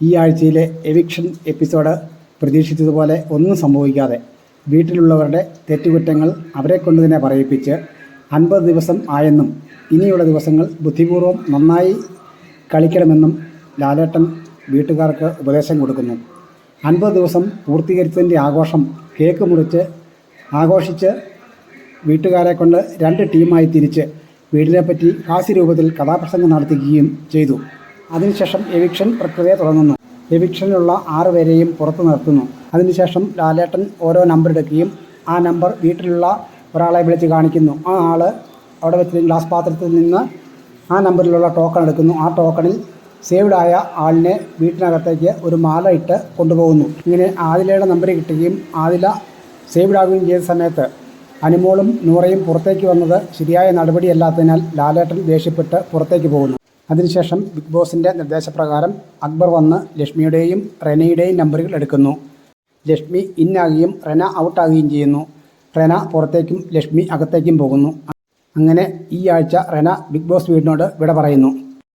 ഈ ആഴ്ചയിലെ eviction episode പ്രതീക്ഷിച്ചതുപോലെ ഒന്നും സംഭവിക്കാതെ വീട്ടിലുള്ളവരുടെ തെറ്റുകുറ്റങ്ങൾ അവരെ കൊണ്ട് തന്നെ പറയിപ്പിച്ച് അൻപത് ദിവസം ആയെന്നും ഇനിയുള്ള ദിവസങ്ങൾ ബുദ്ധിപൂർവം നന്നായി കളിക്കണമെന്നും ലാലേട്ടൻ വീട്ടുകാർക്ക് ഉപദേശം കൊടുക്കുന്നു. അൻപത് ദിവസം പൂർത്തീകരിച്ചതിന്റെ ആഘോഷം കേക്ക് മുറിച്ച് ആഘോഷിച്ച് വീട്ടുകാരെ കൊണ്ട് രണ്ട് ടീമായി തിരിച്ച് വീടിനെപ്പറ്റി ഹാസ്യരൂപത്തിൽ കഥാപ്രസംഗം നടത്തുകയും ചെയ്തു. അതിനുശേഷം എവിക്ഷൻ പ്രക്രിയ തുടങ്ങുന്നു. എവിക്ഷനിലുള്ള ആറ് പേരെയും പുറത്തു നിർത്തുന്നു. അതിനുശേഷം ലാലേട്ടൻ ഓരോ നമ്പർ എടുക്കുകയും ആ നമ്പർ വീട്ടിലുള്ള ഒരാളെ വിളിച്ച് കാണിക്കുന്നു. ആ ആൾ അവിടെ വെച്ച് ഗ്ലാസ് പാത്രത്തിൽ നിന്ന് ആ നമ്പറിലുള്ള ടോക്കൺ എടുക്കുന്നു. ആ ടോക്കണിൽ സേവ്ഡ് ആയ ആളിനെ വീട്ടിനകത്തേക്ക് ഒരു മാല ഇട്ട് കൊണ്ടുപോകുന്നു. ഇങ്ങനെ ആദിലയുടെ നമ്പർ കിട്ടുകയും ആദില സേവ്ഡ് ആകുകയും ചെയ്ത സമയത്ത് അനുമോളും നൂറയും പുറത്തേക്ക് വന്നത് ശരിയായ നടപടിയല്ലാത്തതിനാൽ ലാലേട്ടൻ ദേഷ്യപ്പെട്ട് പുറത്തേക്ക് പോകുന്നു. അതിനുശേഷം ബിഗ് ബോസിന്റെ നിർദ്ദേശപ്രകാരം അക്ബർ വന്ന് ലക്ഷ്മിയുടെയും റെനയുടെയും നമ്പറുകൾ എടുക്കുന്നു. ലക്ഷ്മി ഇന്നാകുകയും റെന ഔട്ടാകുകയും ചെയ്യുന്നു. റെന പുറത്തേക്കും ലക്ഷ്മി അകത്തേക്കും പോകുന്നു. അങ്ങനെ ഈ ആഴ്ച റെന ബിഗ് ബോസ് വീടിനോട് വിട പറയുന്നു.